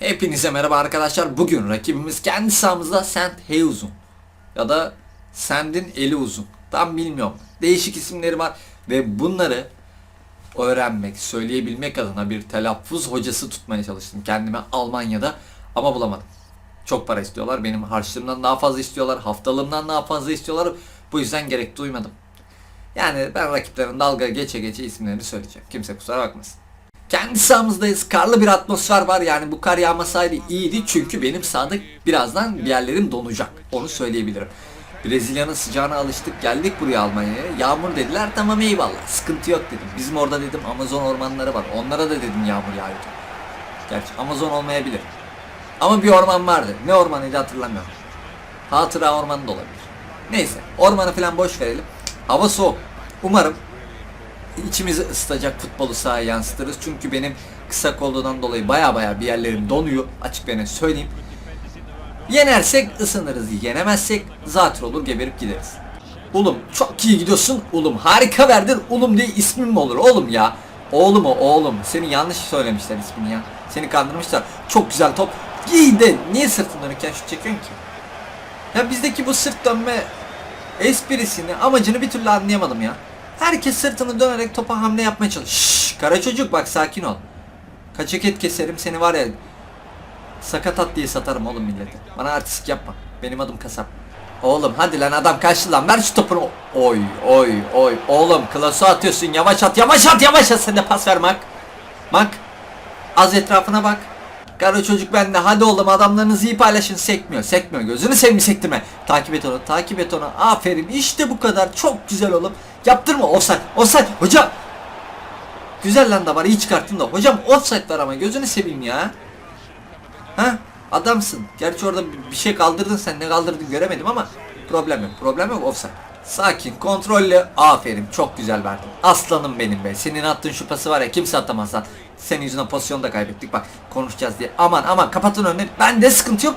Hepinize merhaba arkadaşlar. Bugün rakibimiz kendi sahamızda Sent Heyuzun ya da Send'in eli uzun. Tam bilmiyorum. Değişik isimleri var ve bunları öğrenmek, söyleyebilmek adına bir telaffuz hocası tutmaya çalıştım kendime Almanya'da ama bulamadım. Çok para istiyorlar. Benim harçlığımdan daha fazla istiyorlar. Haftalığımdan daha fazla istiyorlar. Bu yüzden gerek duymadım. Yani ben rakiplerin dalga geçe geçe isimlerini söyleyeceğim. Kimse kusura bakmasın. Kendi sahamızdayız. Karlı bir atmosfer var. Yani bu kar yağmasaydı iyiydi. Çünkü benim sahada birazdan bir yerlerim donacak. Onu söyleyebilirim. Brezilya'nın sıcağına alıştık. Geldik buraya Almanya'ya. Yağmur dediler. Tamam eyvallah. Sıkıntı yok dedim. Bizim orada dedim Amazon ormanları var. Onlara da dedim yağmur yağıyor. Gerçi Amazon olmayabilir. Ama bir orman vardı. Ne ormanıydı hatırlamıyorum. Hatıra ormanı da olabilir. Neyse. Ormanı falan boş verelim. Hava soğuk. Umarım içimizi ısıtacak futbolu sahaya yansıtırız. Çünkü benim kısa kolludan dolayı baya baya bir yerlerim donuyor. Açık ben söyleyeyim. Yenersek ısınırız. Yenemezsek zatür olur geberip gideriz. Ulum çok iyi gidiyorsun. Ulum harika verdin. Ulum diye ismin mi olur oğlum ya? Oğlum o oğlum. Seni yanlış söylemişler ismini ya. Seni kandırmışlar. Çok güzel top. İyi de niye sırtın dönükken şut çekiyorsun ki? Ya bizdeki bu sırt dönme esprisini, amacını bir türlü anlayamadım ya. Herkes sırtını dönerek topa hamle yapmaya çalışıyor. Şşş, kara çocuk bak sakin ol. Kaçak et keserim seni var ya. Sakatat diye satarım oğlum millete. Bana artistik yapma. Benim adım kasap. Oğlum hadi lan adam kaçtı lan ver şu topunu. Oy oy oy. Oğlum klasu atıyorsun yavaş at yavaş at yavaş at sen de pas ver Mak. Mak. Az etrafına bak. Kara çocuk bende hadi oğlum adamlarınızı iyi paylaşın sekmiyor sekmiyor gözünü seveyim sektirme takip et onu takip et onu aferin işte bu kadar çok güzel oğlum yaptırma offside offside hocam güzel lan da var iyi çıkarttın da hocam offside var ama gözünü seveyim ya ha adamsın gerçi orada bir şey kaldırdın sen ne kaldırdın göremedim ama problem yok problem yok offside Sakin, kontrollü. Aferin, çok güzel verdin. Aslanım benim be. Senin attığın şu pası var ya kimse atamaz lan. Senin yüzünden pozisyonu da kaybettik. Bak konuşacağız diye. Aman aman kapatın önünü. Bende sıkıntı yok.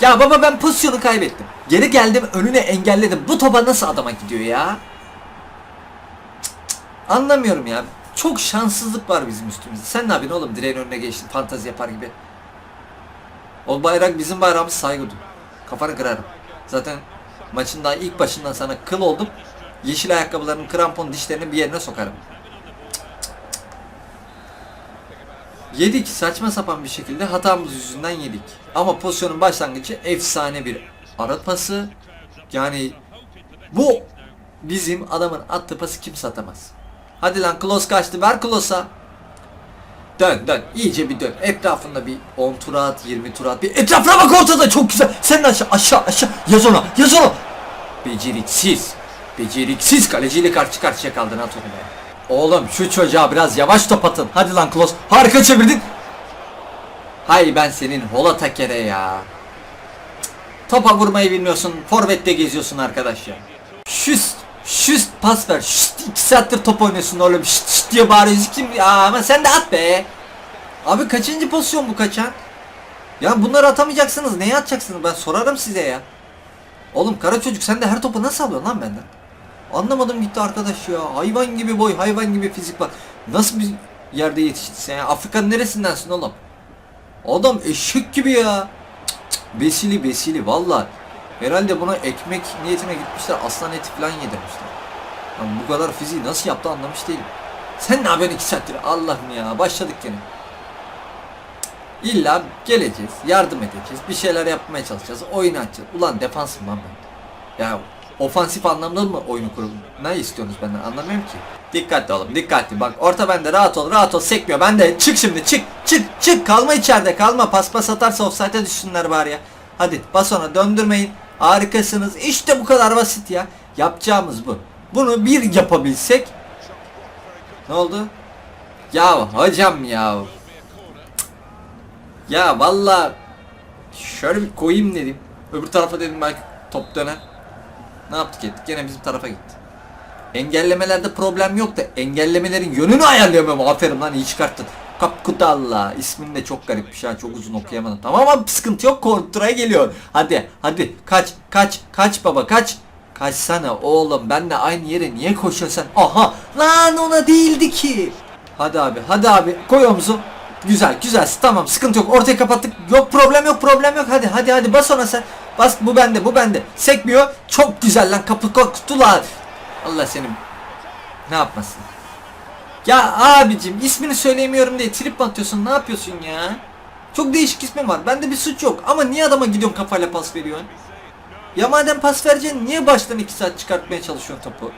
Ya baba ben pozisyonu kaybettim. Geri geldim önüne engelledim. Bu topa nasıl adama gidiyor ya? Anlamıyorum ya. Çok şanssızlık var bizim üstümüzde. Sen ne yapıyorsun oğlum? Direğin önüne geçtin. Fantazi yapar gibi. O bayrak bizim bayrağımız saygı. Kafanı kırarım. Zaten maçın daha ilk başından sana kıl oldum. Yeşil ayakkabıların krampon dişlerini bir yerine sokarım. Yedik saçma sapan bir şekilde hatamız yüzünden yedik. Ama pozisyonun başlangıcı efsane bir ara pası. Yani bu bizim adamın attığı pası kimse atamaz. Hadi lan Klos kaçtı ver Klos'a. Dön dön iyice bir dön. Etrafında bir 10 tur at 20 tur at. Bir etrafına bak ortada çok güzel. Sen aşağı aşağı aşağı yaz ona yaz ona. Beceriksiz. Beceriksiz kaleciyle karşı karşıya kaldın at onu be. Oğlum şu çocuğa biraz yavaş top atın. Hadi lan Klos. Harika çevirdin. Hay ben senin hola takere ya. Topa vurmayı bilmiyorsun. Forvet'te geziyorsun arkadaş ya. Şüst. Şüst pas ver. Şüst. iki saattir top oynuyorsun oğlum. Şüst, şüst diye bağırıyorsun. Kim? Ya ama sen de at be. Abi kaçıncı pozisyon bu kaçan? Ya bunları atamayacaksınız. Neye atacaksınız? Ben sorarım size ya. Oğlum kara çocuk sen de her topu nasıl alıyorsun lan benden? Anlamadım gitti arkadaş ya. Hayvan gibi boy, hayvan gibi fizik var. Nasıl bir yerde yetiştin sen ya? Afrika'nın neresindensin oğlum? Adam eşek gibi ya. Cık cık, Besili besili valla. Herhalde buna ekmek niyetine gitmişler. Aslan eti falan yedirmişler. Lan bu kadar fiziği nasıl yaptı anlamış değilim. Sen ne yapıyorsun iki saattir? Allah'ım ya başladık gene. İlla geleceğiz, yardım edeceğiz, bir şeyler yapmaya çalışacağız, oyun açacağız. Ulan defansım lan ben. Ya ofansif anlamda mı oyunu kurun? Ne istiyorsunuz benden anlamıyorum ki. Dikkatli oğlum dikkatli bak orta bende rahat ol rahat ol sekmiyor ben de çık şimdi çık çık çık kalma içeride kalma pas pas atarsa offside'e düşsünler bari ya. Hadi bas ona döndürmeyin harikasınız işte bu kadar basit ya. Yapacağımız bu. Bunu bir yapabilsek ne oldu? Ya hocam ya ya valla şöyle bir koyayım dedim. Öbür tarafa dedim belki top döner. Ne yaptık ettik? Gene bizim tarafa gitti. Engellemelerde problem yok da engellemelerin yönünü ayarlayamıyorum. Aferin lan iyi çıkarttın. Kapkudalla. İsmin de çok garip bir şey. Çok uzun okuyamadım. Tamam ama sıkıntı yok. Kontraya geliyor. Hadi hadi kaç kaç kaç baba kaç. Kaçsana oğlum benle aynı yere niye koşuyorsun? Aha lan ona değildi ki. Hadi abi hadi abi koy omuzu. Güzel güzel tamam sıkıntı yok ortaya kapattık yok problem yok problem yok hadi hadi hadi bas ona sen bas bu bende bu bende. Sekmiyor. Çok güzel lan kapı koktu lan Allah senin ne yapmasın. Ya abicim ismini söyleyemiyorum diye trip atıyorsun? Ne yapıyorsun ya? Çok değişik ismin var. Bende bir suç yok. Ama niye adama gidiyorsun kafayla pas veriyorsun? Ya madem pas vereceksin niye baştan 2 saat çıkartmaya çalışıyorsun topu?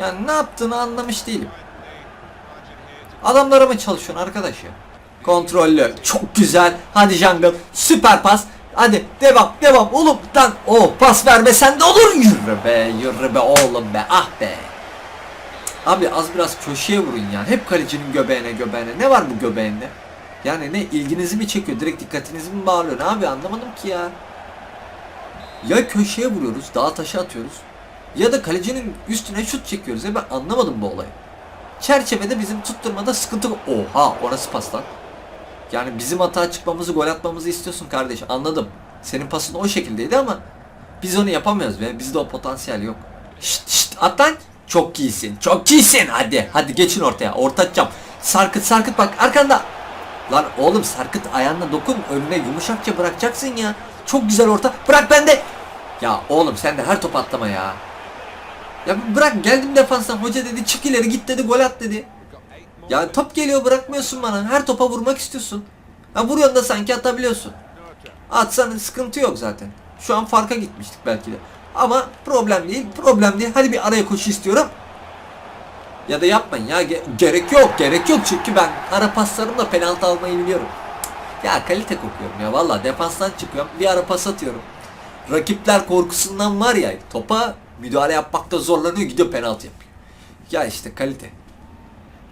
Yani ne yaptığını anlamış değilim. Adamlara mı çalışıyorsun arkadaş ya? Kontrollü. Çok güzel. Hadi Jungle. Süper pas. Hadi devam devam. Oğlum lan o pas verme sen de olur. Yürü be yürü be oğlum be ah be. Abi az biraz köşeye vurun ya. Hep kalecinin göbeğine göbeğine. Ne var bu göbeğinde? Yani ne ilginizi mi çekiyor? Direkt dikkatinizi mi bağlıyor abi? Anlamadım ki ya. Ya köşeye vuruyoruz dağa taşı atıyoruz. Ya da kalecinin üstüne şut çekiyoruz. Ya ben anlamadım bu olayı. Çerçevede bizim tutturmada sıkıntı Oha orası pas lan. Yani bizim hata çıkmamızı gol atmamızı istiyorsun kardeş anladım. Senin pasın o şekildeydi ama biz onu yapamıyoruz ve bizde o potansiyel yok. Şşt şşt at lan. Çok iyisin. Çok iyisin. Hadi. Hadi geçin ortaya. Orta atacağım. Sarkıt sarkıt bak arkanda. Lan oğlum sarkıt ayağına dokun. Önüne yumuşakça bırakacaksın ya. Çok güzel orta. Bırak bende. Ya oğlum sen de her top atlama ya. Ya bırak geldim defanstan hoca dedi çık ileri git dedi gol at dedi. Ya top geliyor bırakmıyorsun bana. Her topa vurmak istiyorsun. Ya vuruyorsun da sanki atabiliyorsun. Atsan sıkıntı yok zaten. Şu an farka gitmiştik belki de. Ama problem değil, problem değil. Hadi bir araya koşu istiyorum. Ya da yapmayın ya. Ge- gerek yok, gerek yok. Çünkü ben ara paslarımla penaltı almayı biliyorum. Ya kalite kokuyorum ya. Valla defanstan çıkıyorum. Bir ara pas atıyorum. Rakipler korkusundan var ya topa müdahale yapmakta zorlanıyor gidiyor penaltı yapıyor. Ya işte kalite.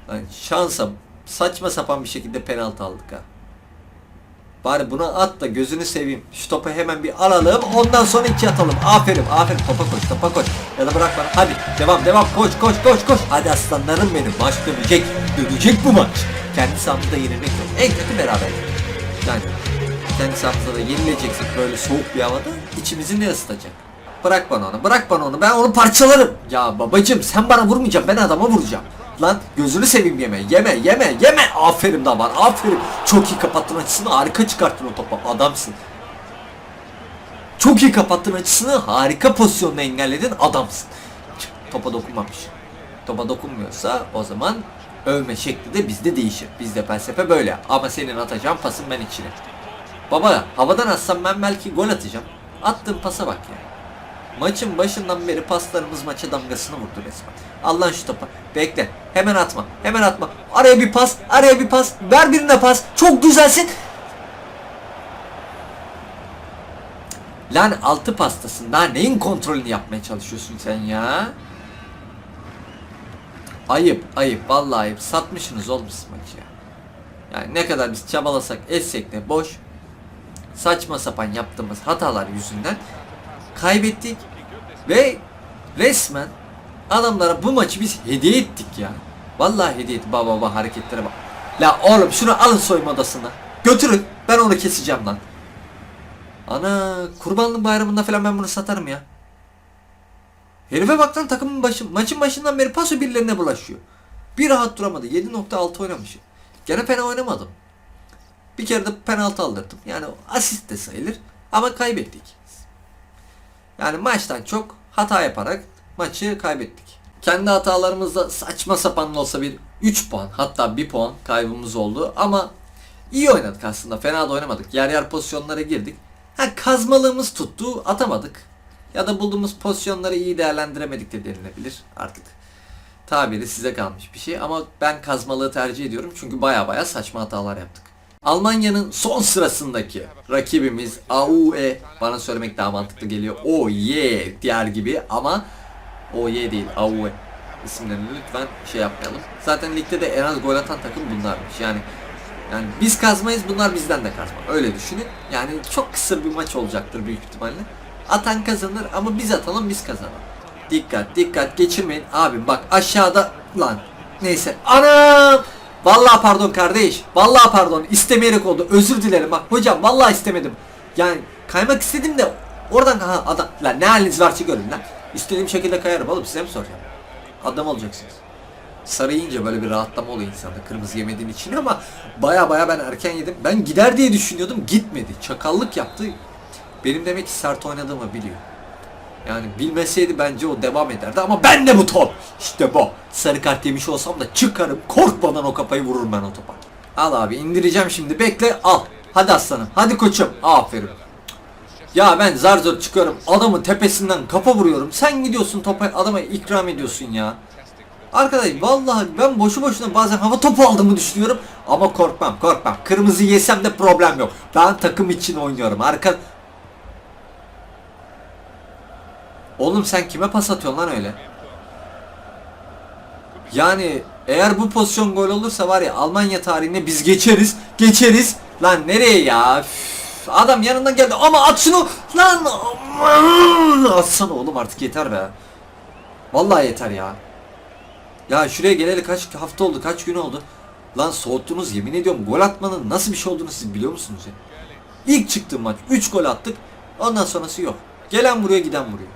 Yani şansa saçma sapan bir şekilde penaltı aldık ha. Bari buna at da gözünü seveyim. Şu topu hemen bir alalım. Ondan sonra iki atalım. Aferin aferin. Topa koş topa koş. Ya da bırak bana. Hadi devam devam. Koş koş koş koş. Hadi aslanlarım benim. Maç dönecek. Dönecek bu maç. Kendi sahamızda yenilmek yok. En kötü beraber. Yani kendi sahamızda da yenileceksin böyle soğuk bir havada. içimizi ne ısıtacak? Bırak bana onu. Bırak bana onu. Ben onu parçalarım. Ya babacım sen bana vurmayacaksın. Ben adama vuracağım. Lan gözünü seveyim yeme. Yeme yeme yeme. Aferin daman. Aferin. Çok iyi kapattın açısını. Harika çıkarttın o topu. Adamsın. Çok iyi kapattın açısını. Harika pozisyonla engelledin. Adamsın. Topa dokunmamış. Topa dokunmuyorsa o zaman övme şekli de bizde değişir. Bizde felsefe böyle. Ama senin atacağın pasın ben içine. Baba havadan atsam ben belki gol atacağım. Attığın pasa bak ya. Maçın başından beri paslarımız maça damgasını vurdu resmen. Allah şu topa. Bekle. Hemen atma. Hemen atma. Araya bir pas. Araya bir pas. Ver birine pas. Çok güzelsin. Lan altı pastasın. Daha neyin kontrolünü yapmaya çalışıyorsun sen ya? Ayıp, ayıp. Vallahi ayıp. Satmışsınız oğlum maçı ya. Yani ne kadar biz çabalasak, etsek de boş. Saçma sapan yaptığımız hatalar yüzünden kaybettik ve resmen adamlara bu maçı biz hediye ettik ya. Vallahi hediye ettik. Baba baba hareketlere bak. La oğlum şunu alın soyunma odasına. Götürün. Ben onu keseceğim lan. Ana kurbanlık bayramında falan ben bunu satarım ya. Herife bak lan takımın başı, maçın başından beri paso birilerine bulaşıyor. Bir rahat duramadı. 7.6 oynamışım. Gene fena oynamadım. Bir kere de penaltı aldırdım. Yani asist de sayılır. Ama kaybettik. Yani maçtan çok hata yaparak maçı kaybettik. Kendi hatalarımızda saçma sapan olsa bir 3 puan hatta 1 puan kaybımız oldu ama iyi oynadık aslında. Fena da oynamadık. Yer yer pozisyonlara girdik. Ha kazmalığımız tuttu, atamadık. Ya da bulduğumuz pozisyonları iyi değerlendiremedik de denilebilir artık. Tabiri size kalmış bir şey ama ben kazmalığı tercih ediyorum çünkü baya baya saçma hatalar yaptık. Almanya'nın son sırasındaki rakibimiz AUE bana söylemek daha mantıklı geliyor. O ye diğer gibi ama O ye değil AUE isimlerini lütfen şey yapmayalım. Zaten ligde de en az gol atan takım bunlarmış. Yani yani biz kazmayız bunlar bizden de kazma. Öyle düşünün. Yani çok kısır bir maç olacaktır büyük ihtimalle. Atan kazanır ama biz atalım biz kazanalım. Dikkat dikkat geçirmeyin. Abi bak aşağıda lan. Neyse. Anam! Vallahi pardon kardeş. Vallahi pardon. İstemeyerek oldu. Özür dilerim. Bak hocam vallahi istemedim. Yani kaymak istedim de oradan ha adam lan ne haliniz varsa görün lan. İstediğim şekilde kayarım oğlum size mi soracağım? Adam olacaksınız. Sarı böyle bir rahatlama oluyor insanda kırmızı yemediğin için ama baya baya ben erken yedim. Ben gider diye düşünüyordum gitmedi. Çakallık yaptı. Benim demek ki sert oynadığımı biliyor. Yani bilmeseydi bence o devam ederdi ama ben de bu top. İşte bu. Sarı kart yemiş olsam da çıkarım korkmadan o kafayı vururum ben o topa. Al abi indireceğim şimdi bekle al. Hadi aslanım hadi koçum. Aferin. Ya ben zar zor çıkıyorum adamın tepesinden kafa vuruyorum. Sen gidiyorsun topa adama ikram ediyorsun ya. Arkadaş vallahi ben boşu boşuna bazen hava topu aldığımı düşünüyorum ama korkmam korkmam. Kırmızı yesem de problem yok. Ben takım için oynuyorum. Arka Oğlum sen kime pas atıyorsun lan öyle? Yani eğer bu pozisyon gol olursa var ya Almanya tarihine biz geçeriz. Geçeriz. Lan nereye ya? Üf, adam yanından geldi ama at şunu. Lan atsana oğlum artık yeter be. Vallahi yeter ya. Ya şuraya geleli kaç hafta oldu, kaç gün oldu? Lan soğuttunuz yemin ediyorum gol atmanın nasıl bir şey olduğunu siz biliyor musunuz ya? İlk çıktığım maç 3 gol attık. Ondan sonrası yok. Gelen vuruyor giden vuruyor.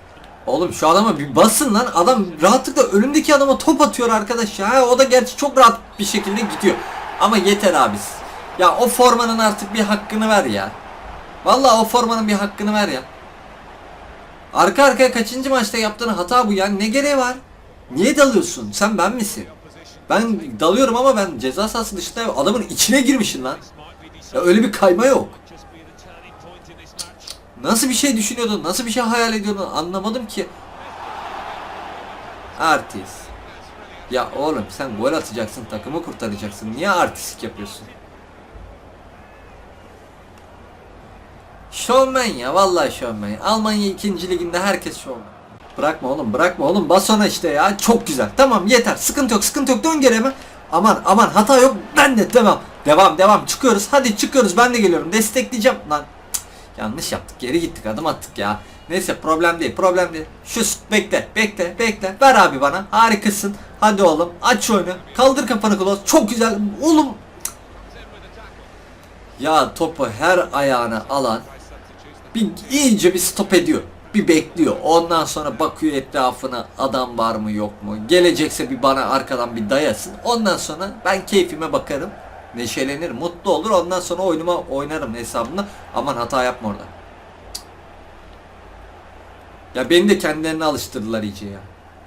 Oğlum şu adama bir basın lan. Adam rahatlıkla önündeki adama top atıyor arkadaş ya. O da gerçi çok rahat bir şekilde gidiyor. Ama yeter abi. Ya o formanın artık bir hakkını ver ya. Vallahi o formanın bir hakkını ver ya. Arka arkaya kaçıncı maçta yaptığın hata bu ya. Ne gereği var? Niye dalıyorsun? Sen ben misin? Ben dalıyorum ama ben ceza sahası dışında adamın içine girmişim lan. Ya öyle bir kayma yok. Nasıl bir şey düşünüyordun? Nasıl bir şey hayal ediyordun? Anlamadım ki. Artist. Ya oğlum sen gol atacaksın, takımı kurtaracaksın. Niye artistik yapıyorsun? Şovmen ya vallahi şovmen. Almanya 2. liginde herkes şovmen. Bırakma oğlum bırakma oğlum bas ona işte ya çok güzel tamam yeter sıkıntı yok sıkıntı yok dön geri hemen aman aman hata yok ben de devam devam devam çıkıyoruz hadi çıkıyoruz ben de geliyorum destekleyeceğim lan yanlış yaptık geri gittik adım attık ya neyse problem değil problem değil şu bekle bekle bekle ver abi bana harikasın hadi oğlum aç oyunu kaldır kafanı kulağı çok güzel oğlum ya topu her ayağına alan bir iyice bir stop ediyor. Bir bekliyor. Ondan sonra bakıyor etrafına adam var mı yok mu. Gelecekse bir bana arkadan bir dayasın. Ondan sonra ben keyfime bakarım. Neşelenirim, mutlu olur. Ondan sonra oyunuma oynarım hesabını. Aman hata yapma orada. Ya beni de kendilerine alıştırdılar iyice ya.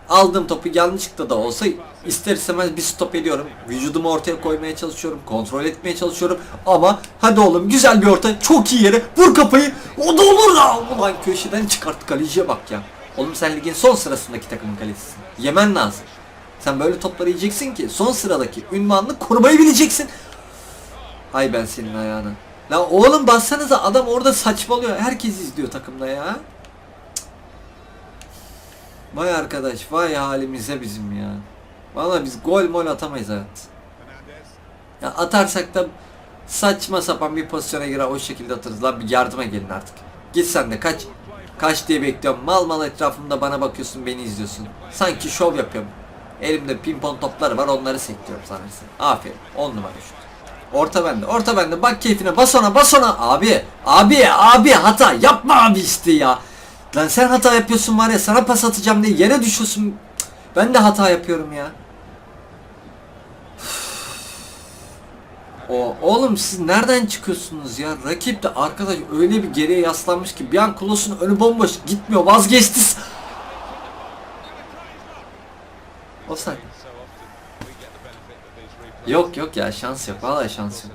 Aldığım topu yanlışlıkla da olsa ister istemez bir stop ediyorum. Vücudumu ortaya koymaya çalışıyorum. Kontrol etmeye çalışıyorum. Ama hadi oğlum güzel bir orta. Çok iyi yere. Vur kafayı. O da olur da. Ulan köşeden çıkarttı kaleciye bak ya. Oğlum sen ligin son sırasındaki takımın kalecisin. Yemen lazım. Sen böyle topları yiyeceksin ki son sıradaki ünvanını korumayı bileceksin. Hay ben senin ayağına. La oğlum bassanıza adam orada saçmalıyor. Herkes izliyor takımda ya. Vay arkadaş vay halimize bizim ya. Valla biz gol mol atamayız hayat. Ya atarsak da saçma sapan bir pozisyona girer o şekilde atarız. Lan bir yardıma gelin artık. Git sen de kaç. Kaç diye bekliyorum. Mal mal etrafımda bana bakıyorsun beni izliyorsun. Sanki şov yapıyorum. Elimde pimpon topları var onları sekliyorum sanırsın. Aferin 10 numara şut. Orta bende orta bende bak keyfine bas ona bas ona. Abi abi abi hata yapma abi işte ya. Lan sen hata yapıyorsun var ya sana pas atacağım diye yere düşüyorsun. Ben de hata yapıyorum ya. O oğlum siz nereden çıkıyorsunuz ya? Rakip de arkadaş öyle bir geriye yaslanmış ki bir an Klos'un önü bomboş gitmiyor vazgeçti. Offside. Yok yok ya şans yok vallahi şans yok.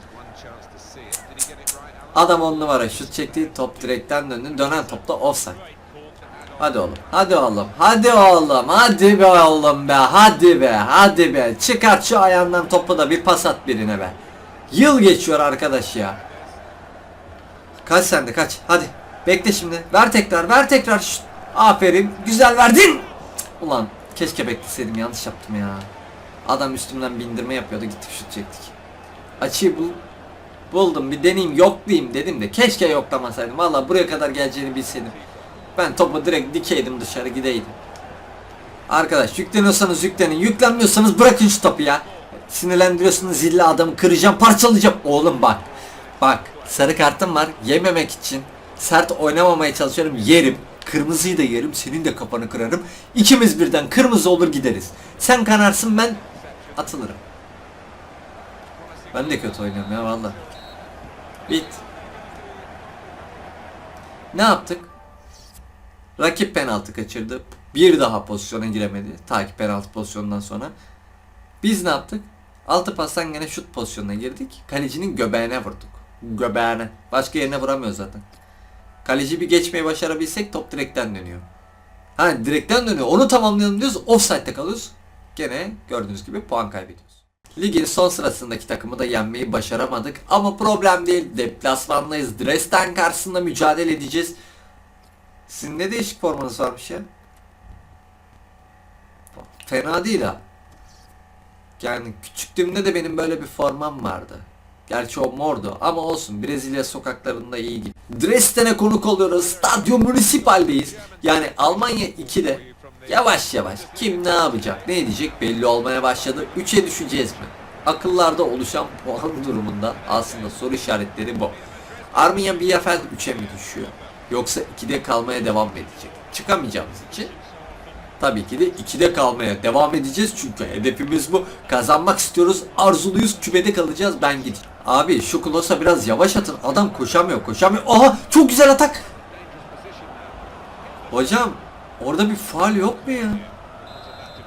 Adam on numara şut çekti top direkten döndü dönen topta offside. Hadi oğlum hadi oğlum hadi oğlum hadi be oğlum be hadi be hadi be çıkart şu ayağından topu da bir pas at birine be. Yıl geçiyor arkadaş ya. Kaç sende kaç hadi bekle şimdi ver tekrar ver tekrar şut. Aferin güzel verdin. Ulan keşke bekleseydim yanlış yaptım ya. Adam üstümden bindirme yapıyordu gittik şut çektik. Açıyı bul buldum bir deneyeyim yoklayayım dedim de keşke yoklamasaydım. Valla buraya kadar geleceğini bilseydim. Ben topu direkt dikeydim dışarı gideydim. Arkadaş yükleniyorsanız yüklenin. Yüklenmiyorsanız bırakın şu topu ya. Sinirlendiriyorsunuz zilli adamı kıracağım parçalayacağım. Oğlum bak. Bak sarı kartım var yememek için. Sert oynamamaya çalışıyorum yerim. Kırmızıyı da yerim senin de kafanı kırarım. İkimiz birden kırmızı olur gideriz. Sen kanarsın ben Atılırım. Ben de kötü oynuyorum ya valla. Bit. Ne yaptık? Rakip penaltı kaçırdı. Bir daha pozisyona giremedi. Takip penaltı pozisyonundan sonra. Biz ne yaptık? Altı pastan gene şut pozisyonuna girdik. Kalecinin göbeğine vurduk. Göbeğine. Başka yerine vuramıyor zaten. Kaleci bir geçmeyi başarabilsek top direkten dönüyor. Ha direkten dönüyor. Onu tamamlayalım diyoruz. Offside'de kalıyoruz. Gene gördüğünüz gibi puan kaybediyoruz. Ligin son sırasındaki takımı da yenmeyi başaramadık. Ama problem değil. Deplasmandayız. Dresden karşısında mücadele edeceğiz. Sizin ne değişik formanız varmış ya? Fena değil ha. Yani küçüklüğümde de benim böyle bir formam vardı. Gerçi o mordu ama olsun Brezilya sokaklarında iyiydi. Dresden'e konuk oluyoruz. Stadio Municipal'deyiz. Yani Almanya 2'de yavaş yavaş kim ne yapacak ne edecek belli olmaya başladı. 3'e düşeceğiz mi? Akıllarda oluşan puan durumunda aslında soru işaretleri bu. Arminya Bielefeld 3'e mi düşüyor? Yoksa 2'de kalmaya devam mı edecek? Çıkamayacağımız için Tabii ki de 2'de kalmaya devam edeceğiz çünkü hedefimiz bu. Kazanmak istiyoruz, arzuluyuz, kübede kalacağız ben gideyim. Abi şu Klos'a biraz yavaş atın. Adam koşamıyor, koşamıyor. Aha çok güzel atak. Hocam orada bir faal yok mu ya?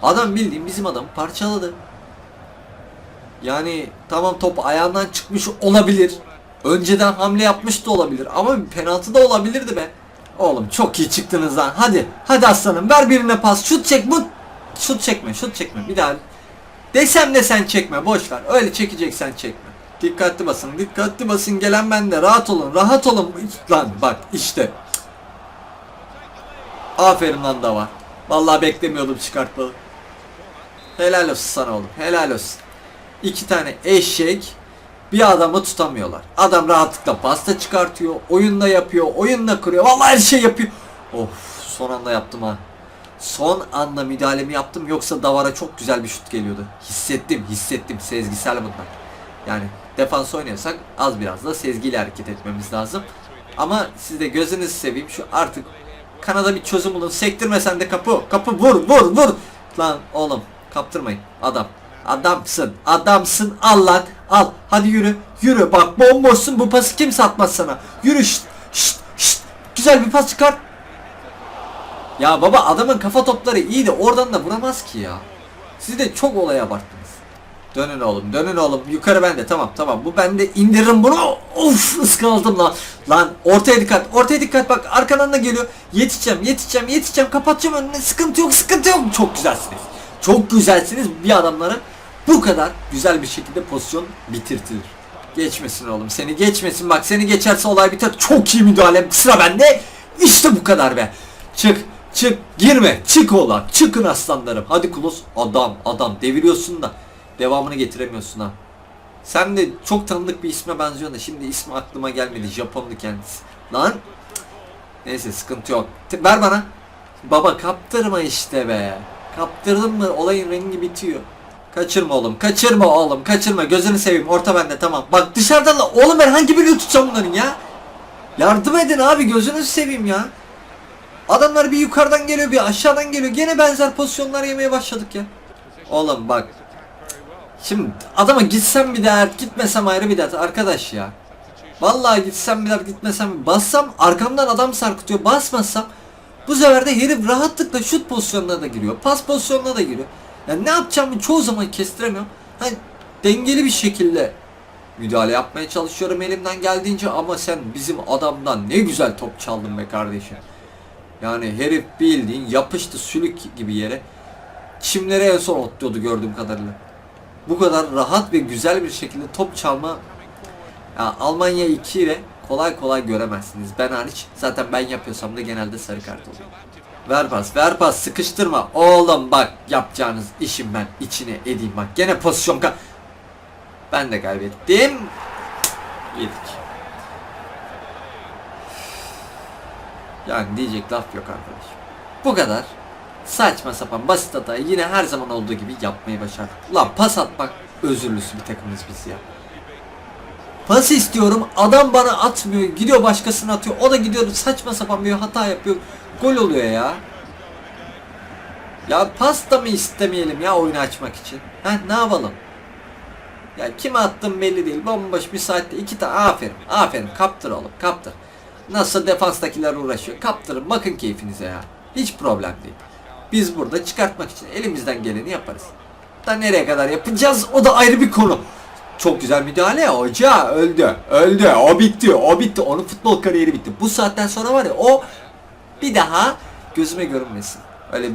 Adam bildiğin bizim adam parçaladı. Yani tamam top ayağından çıkmış olabilir. Önceden hamle yapmış da olabilir ama penaltı da olabilirdi be. Oğlum çok iyi çıktınız lan. Hadi. Hadi aslanım ver birine pas. Şut çek bu. Şut çekme. Şut çekme. Bir daha. Desem de sen çekme. Boş ver. Öyle çekeceksen çekme. Dikkatli basın. Dikkatli basın. Gelen bende. Rahat olun. Rahat olun. Lan bak işte. Aferin lan da var. Vallahi beklemiyordum çıkartmalı. Helal olsun sana oğlum. Helal olsun. İki tane eşek bir adamı tutamıyorlar. Adam rahatlıkla pasta çıkartıyor, oyunda yapıyor, oyunda kuruyor. Vallahi her şey yapıyor. Of son anda yaptım ha. Son anda müdahalemi yaptım yoksa Davara çok güzel bir şut geliyordu. Hissettim, hissettim. Sezgisel bunlar. Yani defans oynuyorsak az biraz da sezgiyle hareket etmemiz lazım. Ama siz de gözünüzü seveyim şu artık kanada bir çözüm bulun. Sektirmesen de kapı. Kapı vur vur vur. Lan oğlum kaptırmayın adam. Adamsın. Adamsın. Al lan. Al. Hadi yürü. Yürü. Bak bomboşsun. Bu pası kim satmaz sana. Yürü. Şşt. Şşt. Şşt. Güzel bir pas çıkar. Ya baba adamın kafa topları iyi de oradan da vuramaz ki ya. Siz de çok olay abarttınız. Dönün oğlum. Dönün oğlum. Yukarı bende. Tamam tamam. Bu bende. indiririm bunu. Of ıskaladım lan. Lan ortaya dikkat. Ortaya dikkat. Bak arkadan da geliyor. Yetişeceğim. Yetişeceğim. Yetişeceğim. Kapatacağım önüne. Sıkıntı yok. Sıkıntı yok. Çok güzelsiniz. Çok güzelsiniz. Bir adamlara bu kadar güzel bir şekilde pozisyon bitirtilir. Geçmesin oğlum seni geçmesin bak seni geçerse olay biter. Çok iyi müdahale sıra bende. İşte bu kadar be. Çık çık girme çık oğlan çıkın aslanlarım. Hadi Kulos adam adam deviriyorsun da devamını getiremiyorsun ha. Sen de çok tanıdık bir isme benziyorsun da şimdi ismi aklıma gelmedi. Japonlu kendisi. Lan. Neyse sıkıntı yok. Ver bana. Baba kaptırma işte be. Kaptırdın mı olayın rengi bitiyor. Kaçırma oğlum, kaçırma oğlum, kaçırma. Gözünü seveyim, orta bende tamam. Bak dışarıdan da oğlum ben hangi birini tutacağım bunların ya? Yardım edin abi, gözünüzü seveyim ya. Adamlar bir yukarıdan geliyor, bir aşağıdan geliyor. Gene benzer pozisyonlar yemeye başladık ya. Oğlum bak. Şimdi adama gitsem bir dert, gitmesem ayrı bir dert arkadaş ya. Vallahi gitsem bir dert, gitmesem bassam arkamdan adam sarkıtıyor. Basmazsam bu sefer de herif rahatlıkla şut pozisyonuna da giriyor. Pas pozisyonuna da giriyor. Yani ne yapacağımı çoğu zaman kestiremiyorum. Hani dengeli bir şekilde müdahale yapmaya çalışıyorum elimden geldiğince ama sen bizim adamdan ne güzel top çaldın be kardeşim. Yani herif bildiğin yapıştı sülük gibi yere. Çimlere en son otluyordu gördüğüm kadarıyla. Bu kadar rahat ve güzel bir şekilde top çalma ya Almanya 2 ile kolay kolay göremezsiniz. Ben hariç zaten ben yapıyorsam da genelde sarı kart oluyor. Ver pas, ver pas, sıkıştırma. Oğlum bak yapacağınız işim ben içine edeyim bak. Gene pozisyon ka... Ben de kaybettim. Yedik. Yani diyecek laf yok arkadaş. Bu kadar. Saçma sapan basit hatayı yine her zaman olduğu gibi yapmayı başardık. Ulan pas atmak özürlüsü bir takımız biz ya. Pas istiyorum adam bana atmıyor gidiyor başkasına atıyor o da gidiyor saçma sapan bir hata yapıyor gol oluyor ya. Ya pasta mı istemeyelim ya oyunu açmak için? Ha ne yapalım? Ya kime attım belli değil. Bomboş bir saatte iki tane. Aferin. Aferin. Kaptır oğlum. Kaptır. Nasıl defanstakiler uğraşıyor. Kaptırın. Bakın keyfinize ya. Hiç problem değil. Biz burada çıkartmak için elimizden geleni yaparız. Da nereye kadar yapacağız o da ayrı bir konu. Çok güzel müdahale hoca öldü. Öldü. O bitti. O bitti. Onun futbol kariyeri bitti. Bu saatten sonra var ya o bir daha gözüme görünmesin. Öyle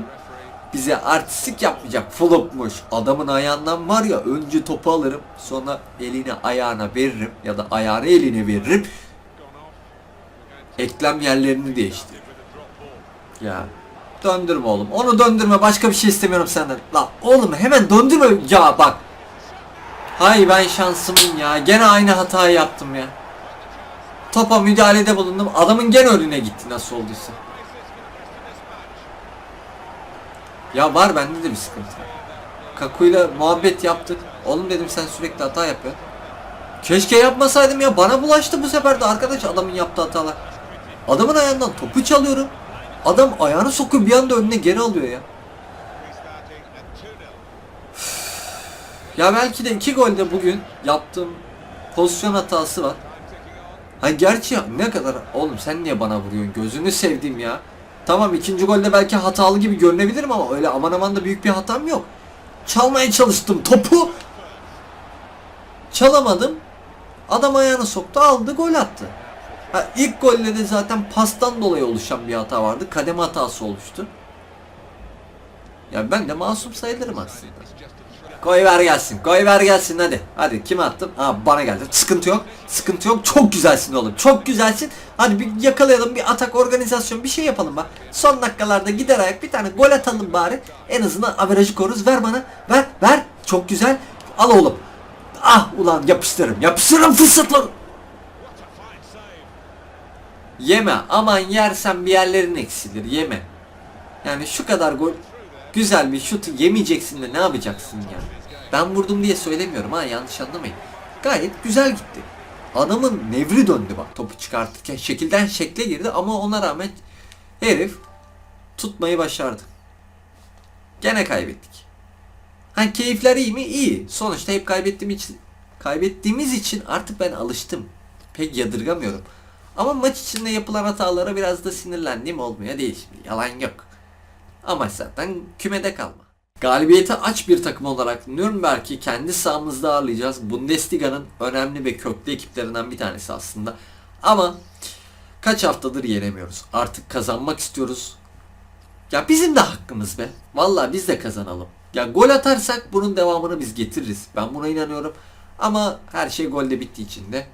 bize artistik yapmayacak. Flopmuş. Adamın ayağından var ya önce topu alırım. Sonra eline ayağına veririm. Ya da ayağını eline veririm. Eklem yerlerini değiştiririm. Ya döndürme oğlum. Onu döndürme. Başka bir şey istemiyorum senden. La oğlum hemen döndürme. Ya bak. Hay ben şansımın ya. Gene aynı hatayı yaptım ya. Topa müdahalede bulundum. Adamın gene önüne gitti nasıl olduysa. Ya var bende de bir sıkıntı. Kaku'yla muhabbet yaptık. Oğlum dedim sen sürekli hata yapıyorsun. Keşke yapmasaydım ya. Bana bulaştı bu sefer de arkadaş adamın yaptığı hatalar. Adamın ayağından topu çalıyorum. Adam ayağını sokuyor bir anda önüne geri alıyor ya. Ya belki de iki golde bugün yaptığım pozisyon hatası var. Ha gerçi ya, ne kadar oğlum sen niye bana vuruyorsun gözünü sevdiğim ya. Tamam ikinci golde belki hatalı gibi görünebilirim ama öyle aman aman da büyük bir hatam yok. Çalmaya çalıştım topu. Çalamadım. Adam ayağını soktu aldı gol attı. Ha, ilk golde de zaten pastan dolayı oluşan bir hata vardı. Kademe hatası oluştu. Ya ben de masum sayılırım aslında. Koy ver gelsin. Koy ver gelsin hadi. Hadi kime attım? Ha bana geldi. Sıkıntı yok. Sıkıntı yok. Çok güzelsin oğlum. Çok güzelsin. Hadi bir yakalayalım. Bir atak organizasyon bir şey yapalım bak. Son dakikalarda gider ayak bir tane gol atalım bari. En azından averajı koruruz. Ver bana. Ver. Ver. Çok güzel. Al oğlum. Ah ulan yapıştırırım. Yapıştırırım fırsatları. Yeme. Aman yersen bir yerlerin eksilir. Yeme. Yani şu kadar gol güzel bir şutu yemeyeceksin de ne yapacaksın ya? Ben vurdum diye söylemiyorum ha yanlış anlamayın. Gayet güzel gitti. Adamın nevri döndü bak topu çıkartırken şekilden şekle girdi ama ona rağmen herif tutmayı başardı. Gene kaybettik. Ha keyifler iyi mi? İyi. Sonuçta hep kaybettiğim için kaybettiğimiz için artık ben alıştım. Pek yadırgamıyorum. Ama maç içinde yapılan hatalara biraz da sinirlendiğim olmuyor değil şimdi. Yalan yok. Ama zaten kümede kalma. Galibiyete aç bir takım olarak Nürnberg'i kendi sahamızda ağırlayacağız. Bundesliga'nın önemli ve köklü ekiplerinden bir tanesi aslında. Ama kaç haftadır yenemiyoruz. Artık kazanmak istiyoruz. Ya bizim de hakkımız be. Vallahi biz de kazanalım. Ya gol atarsak bunun devamını biz getiririz. Ben buna inanıyorum. Ama her şey golde bittiği için de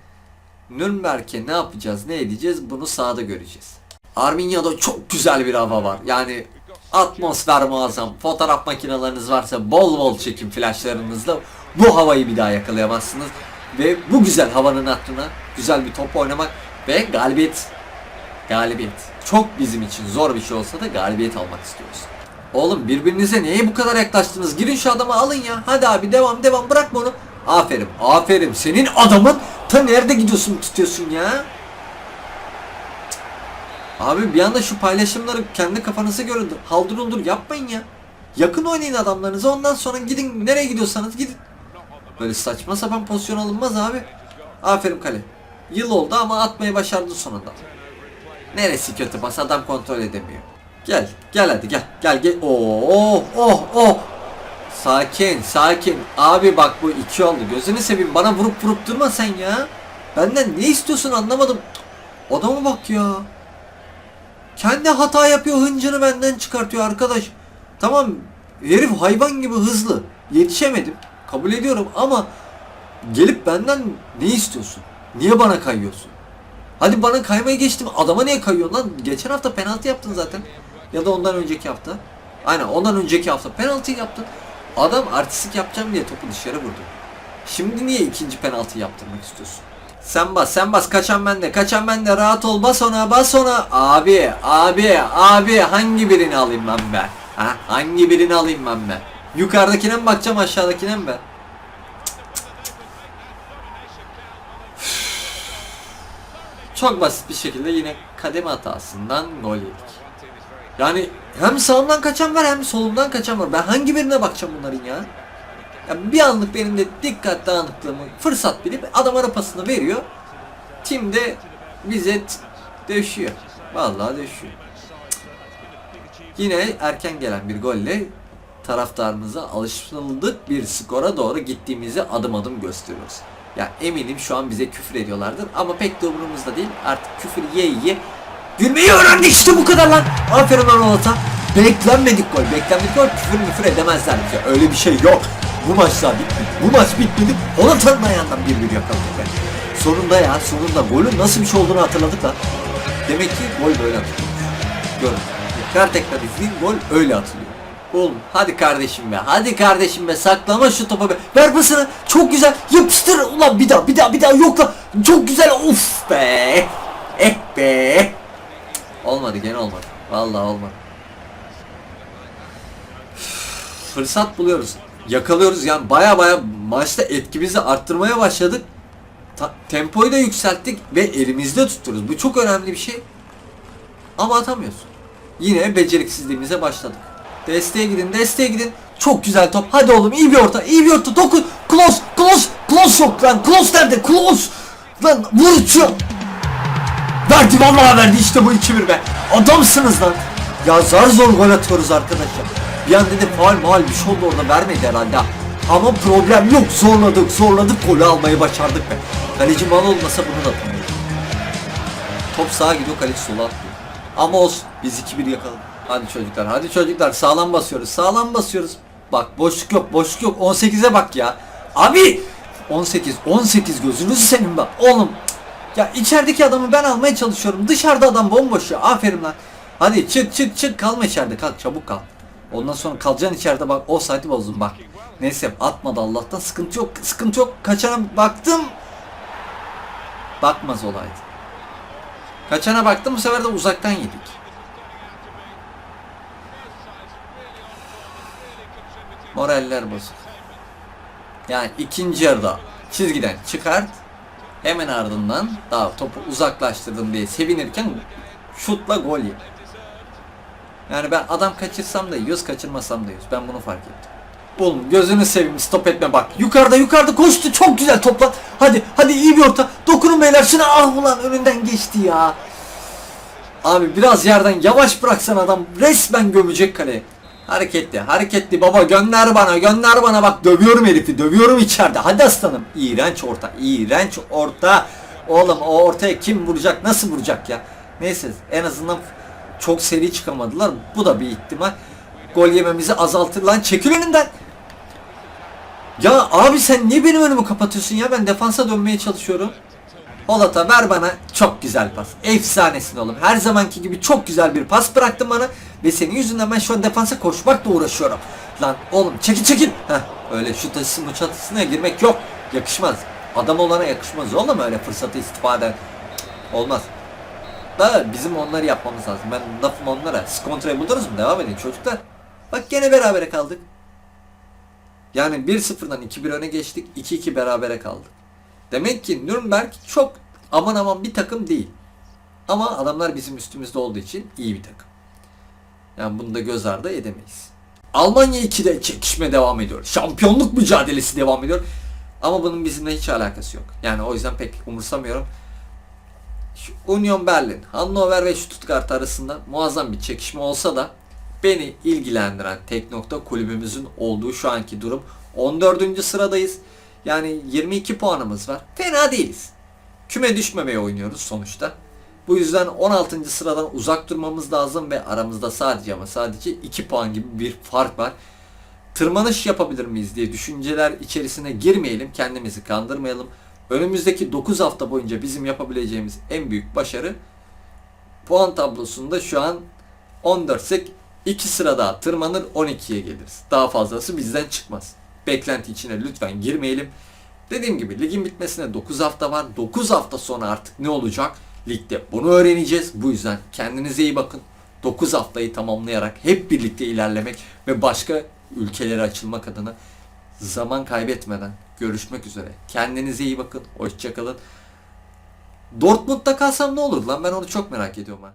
Nürnberg'e ne yapacağız, ne edeceğiz bunu sahada göreceğiz. Arminia'da çok güzel bir hava var. Yani atmosfer muazzam. Fotoğraf makineleriniz varsa bol bol çekin flaşlarınızla. Bu havayı bir daha yakalayamazsınız. Ve bu güzel havanın hatırına güzel bir top oynamak ve galibiyet. Galibiyet. Çok bizim için zor bir şey olsa da galibiyet almak istiyoruz. Oğlum birbirinize niye bu kadar yaklaştınız? Girin şu adamı alın ya. Hadi abi devam devam bırakma onu. Aferin aferin. Senin adamın ta nerede gidiyorsun tutuyorsun ya? Abi bir anda şu paylaşımları kendi kafanıza göre haldır uldur yapmayın ya. Yakın oynayın adamlarınıza ondan sonra gidin nereye gidiyorsanız gidin. Böyle saçma sapan pozisyon alınmaz abi. Aferin kale. Yıl oldu ama atmayı başardı sonunda. Neresi kötü pas adam kontrol edemiyor. Gel gel hadi gel gel gel. Oo, oh oh oh. Sakin sakin. Abi bak bu iki oldu. Gözünü seveyim bana vurup vurup durma sen ya. Benden ne istiyorsun anlamadım. Adama bak ya. Kendi hata yapıyor hıncını benden çıkartıyor arkadaş. Tamam herif hayvan gibi hızlı. Yetişemedim. Kabul ediyorum ama gelip benden ne istiyorsun? Niye bana kayıyorsun? Hadi bana kaymayı geçtim. Adama niye kayıyorsun lan? Geçen hafta penaltı yaptın zaten. Ya da ondan önceki hafta. Aynen ondan önceki hafta penaltı yaptın. Adam artistik yapacağım diye topu dışarı vurdu. Şimdi niye ikinci penaltı yaptırmak istiyorsun? Sen bas sen bas. Kaçan bende kaçan bende. Rahat ol bas ona bas ona. Abi abi abi hangi birini alayım ben be? Ha hangi birini alayım ben be? Yukarıdakine mi bakacağım aşağıdakine mi ben çok basit bir şekilde yine kademe hatasından gol yedik Yani hem sağımdan kaçan var hem solumdan kaçan var. Ben hangi birine bakacağım bunların ya? ya bir anlık benim de dikkat dağınıklığımı fırsat bilip adam arapasını veriyor. Tim de bize döşüyor. Vallahi döşüyor. Yine erken gelen bir golle taraftarımıza alışıldık bir skora doğru gittiğimizi adım adım gösteriyoruz. Ya eminim şu an bize küfür ediyorlardır ama pek de umurumuzda değil. Artık küfür ye ye. Gülmeyi öğrendik işte bu kadar lan. Aferin Onat'a. Beklenmedik gol. Beklenmedik gol küfür müfür edemezler bize. Öyle bir şey yok. Bu maçlar bitmedi. Bu maç bitmedi. Onat'ın ayağından bir bir yakaladık be. Sonunda ya sonunda golün nasıl bir şey olduğunu hatırladık lan. Demek ki gol böyle atılıyor. Görün. Tekrar tekrar izleyin gol öyle atılıyor. Oğlum hadi kardeşim be hadi kardeşim be saklama şu topu be ver pasını çok güzel yapıştır ulan bir daha bir daha bir daha yok lan çok güzel of be eh be olmadı gene olmadı vallahi olmadı fırsat buluyoruz yakalıyoruz yani baya baya maçta etkimizi arttırmaya başladık Ta- tempoyu da yükselttik ve elimizde tutuyoruz bu çok önemli bir şey ama atamıyorsun Yine beceriksizliğimize başladık. Desteğe gidin, desteğe gidin. Çok güzel top. Hadi oğlum iyi bir orta, iyi bir orta. Dokun. Close, close, close yok lan. Close nerede? Close. Lan vur şu. Verdi vallahi verdi işte bu 2-1 be. Adamsınız lan. Ya zar zor gol atıyoruz arkadaşlar. Bir an dedim faal maal bir şey oldu orada vermedi herhalde. Ama problem yok. Zorladık, zorladık. Golü almayı başardık be. Kaleci mal olmasa bunu da atamıyor. Top sağa gidiyor, kaleci sola atlıyor. Ama olsun. Biz 2-1 yakaladık. Hadi çocuklar, hadi çocuklar. Sağlam basıyoruz, sağlam basıyoruz. Bak boşluk yok, boşluk yok. 18'e bak ya. Abi! 18, 18 gözünüzü senin bak. Oğlum. Ya içerideki adamı ben almaya çalışıyorum. Dışarıda adam bomboş ya. Aferin lan. Hadi çık çık çık kalma içeride kalk çabuk kal. Ondan sonra kalacaksın içeride bak o saati bozdun bak. Neyse atmadı Allah'tan sıkıntı yok sıkıntı yok. Kaçana baktım. Bakmaz olaydı. Kaçana baktım bu sefer de uzaktan yedik. Moraller bozuk. Yani ikinci yarıda çizgiden çıkart. Hemen ardından daha topu uzaklaştırdım diye sevinirken şutla gol ye. Yani ben adam kaçırsam da yiyoruz, kaçırmasam da yiyoruz. Ben bunu fark ettim. Oğlum gözünü seveyim stop etme bak. Yukarıda yukarıda koştu çok güzel topla. Hadi hadi iyi bir orta. Dokunun beyler şuna ah ulan önünden geçti ya. Abi biraz yerden yavaş bıraksan adam resmen gömecek kaleye. Hareketli hareketli baba gönder bana gönder bana bak dövüyorum herifi dövüyorum içeride. Hadi aslanım. İğrenç orta iğrenç orta. Oğlum o ortaya kim vuracak nasıl vuracak ya. Neyse en azından çok seri çıkamadılar. Bu da bir ihtimal. Gol yememizi azaltır lan çekil önünden. Ya abi sen niye benim önümü kapatıyorsun ya? Ben defansa dönmeye çalışıyorum. Polat'a ver bana çok güzel pas. Efsanesin oğlum. Her zamanki gibi çok güzel bir pas bıraktın bana. Ve senin yüzünden ben şu an defansa koşmakla uğraşıyorum. Lan oğlum çekil çekil. Heh, öyle şu taşısı mı çatısına girmek yok. Yakışmaz. Adam olana yakışmaz oğlum öyle fırsatı istifade. Olmaz. Da bizim onları yapmamız lazım. Ben lafım onlara. Siz kontrayı buldunuz mu? Devam edin çocuklar. Bak gene berabere kaldık. Yani 1-0'dan 2-1 öne geçtik. 2-2 berabere kaldık. Demek ki Nürnberg çok aman aman bir takım değil. Ama adamlar bizim üstümüzde olduğu için iyi bir takım. Yani bunu da göz ardı edemeyiz. Almanya 2'de çekişme devam ediyor. Şampiyonluk mücadelesi devam ediyor. Ama bunun bizimle hiç alakası yok. Yani o yüzden pek umursamıyorum. Şu Union Berlin, Hannover ve Stuttgart arasında muazzam bir çekişme olsa da beni ilgilendiren tek nokta kulübümüzün olduğu şu anki durum. 14. sıradayız. Yani 22 puanımız var. Fena değiliz. Küme düşmemeye oynuyoruz sonuçta. Bu yüzden 16. sıradan uzak durmamız lazım ve aramızda sadece ama sadece 2 puan gibi bir fark var. Tırmanış yapabilir miyiz diye düşünceler içerisine girmeyelim, kendimizi kandırmayalım. Önümüzdeki 9 hafta boyunca bizim yapabileceğimiz en büyük başarı puan tablosunda şu an 14'sek 2 sıra daha tırmanır 12'ye geliriz. Daha fazlası bizden çıkmaz. Beklenti içine lütfen girmeyelim. Dediğim gibi ligin bitmesine 9 hafta var. 9 hafta sonra artık ne olacak? Ligde bunu öğreneceğiz. Bu yüzden kendinize iyi bakın. 9 haftayı tamamlayarak hep birlikte ilerlemek ve başka ülkelere açılmak adına zaman kaybetmeden görüşmek üzere. Kendinize iyi bakın. Hoşçakalın. Dortmund'da kalsam ne olur lan? Ben onu çok merak ediyorum ha.